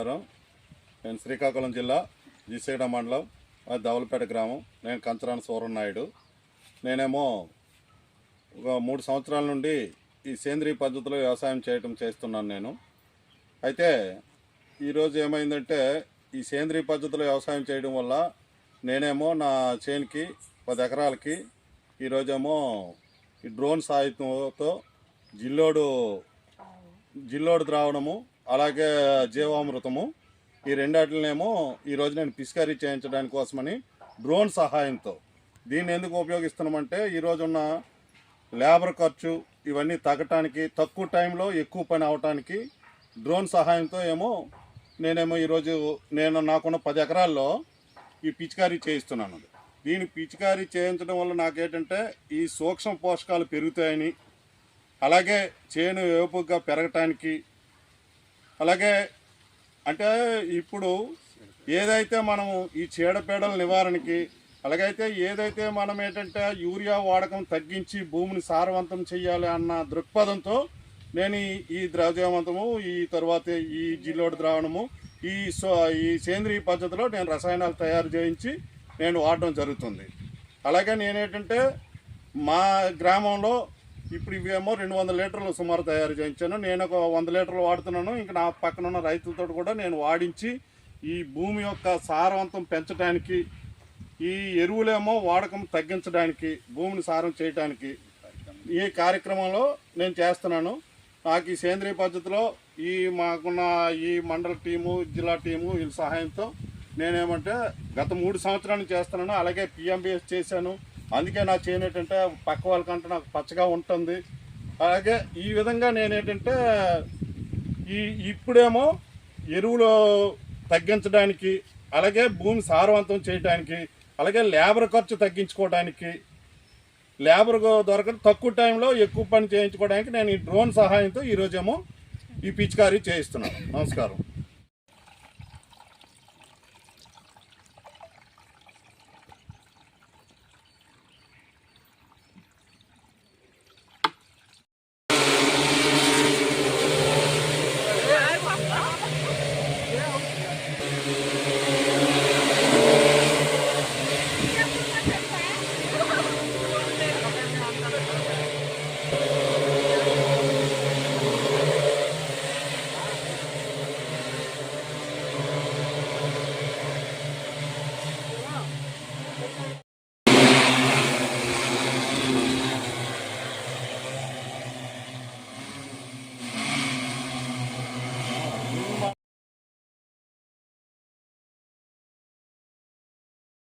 నమస్కారం. నేను శ్రీకాకుళం జిల్లా జిసేగడ మండలం అది దవలపేట గ్రామం. నేను కంచరాన సూరనాయుడు నేనేమో ఒక మూడు సంవత్సరాల నుండి ఈ సేంద్రియ పద్ధతిలో వ్యవసాయం చేయటం చేస్తున్నాను నేను. అయితే ఈరోజు ఏమైందంటే ఈ సేంద్రియ పద్ధతిలో వ్యవసాయం చేయడం వల్ల నేనేమో నా చేనుకి పది ఎకరాలకి ఈరోజేమో ఈ డ్రోన్ సాయంతో జిల్లోడు జిల్లోడు ద్రావణము అలాగే జీవామృతము. ఈ రెండాటినేమో ఈరోజు నేను పిస్కరీ చేయించడానికి కోసమని డ్రోన్ సహాయంతో. దీన్ని ఎందుకు ఉపయోగిస్తున్నామంటే ఈరోజు ఉన్న లేబర్ ఖర్చు ఇవన్నీ తగ్గటానికి తక్కువ టైంలో ఎక్కువ పని అవటానికి డ్రోన్ సహాయంతో ఏమో నేనేమో ఈరోజు నేను నాకున్న పది ఎకరాల్లో ఈ పిచికారీ చేయిస్తున్నాను. దీని పిచికారీ చేయించడం వల్ల నాకేంటంటే ఈ సూక్ష్మ పోషకాలు పెరుగుతాయని అలాగే చేను వేపుగా పెరగటానికి అలాగే అంటే ఇప్పుడు ఏదైతే మనము ఈ చీడపీడల నివారణకి అలాగైతే ఏదైతే మనం ఏంటంటే యూరియా వాడకం తగ్గించి భూమిని సారవంతం చేయాలి అన్న దృక్పథంతో నేను ఈ- ద్రవ్యవంతము ఈ తర్వాత ఈ జిల్లోడు ద్రావణము ఈ సో ఈ సేంద్రియ పద్ధతిలో నేను రసాయనాలు తయారు చేయించి నేను వాడడం జరుగుతుంది. అలాగే నేనేంటంటే మా గ్రామంలో ఇప్పుడు ఇవేమో రెండు వందల లీటర్లు సుమారు తయారు చేయించాను. నేను ఒక వంద లీటర్లు వాడుతున్నాను. ఇంకా నా పక్కన ఉన్న రైతులతో కూడా నేను వాడించి ఈ భూమి యొక్క సారవంతం పెంచడానికి ఈ ఎరువులేమో వాడకం తగ్గించడానికి భూమిని సారం చేయడానికి ఈ కార్యక్రమంలో నేను చేస్తున్నాను. నాకు ఈ సేంద్రియ పద్ధతిలో ఈ మాకున్న ఈ మండల టీము జిల్లా టీము వీళ్ళ సహాయంతో నేనేమంటే గత మూడు సంవత్సరాలు చేస్తున్నాను. అలాగే పిఎంబిఎస్ చేశాను. అందుకే నా చేను ఏంటంటే పక్క వాళ్ళకంటే నాకు పచ్చగా ఉంటుంది. అలాగే ఈ విధంగా నేనేంటంటే ఈ ఇప్పుడేమో ఎరువులు తగ్గించడానికి అలాగే భూమి సారవంతం చేయడానికి అలాగే లేబర్ ఖర్చు తగ్గించుకోవడానికి లేబర్ దొరకడం తక్కువ టైంలో ఎక్కువ పని చేయించుకోవడానికి నేను ఈ డ్రోన్ సహాయంతో ఈరోజేమో ఈ పిచికారీ చేయిస్తున్నాను. నమస్కారం.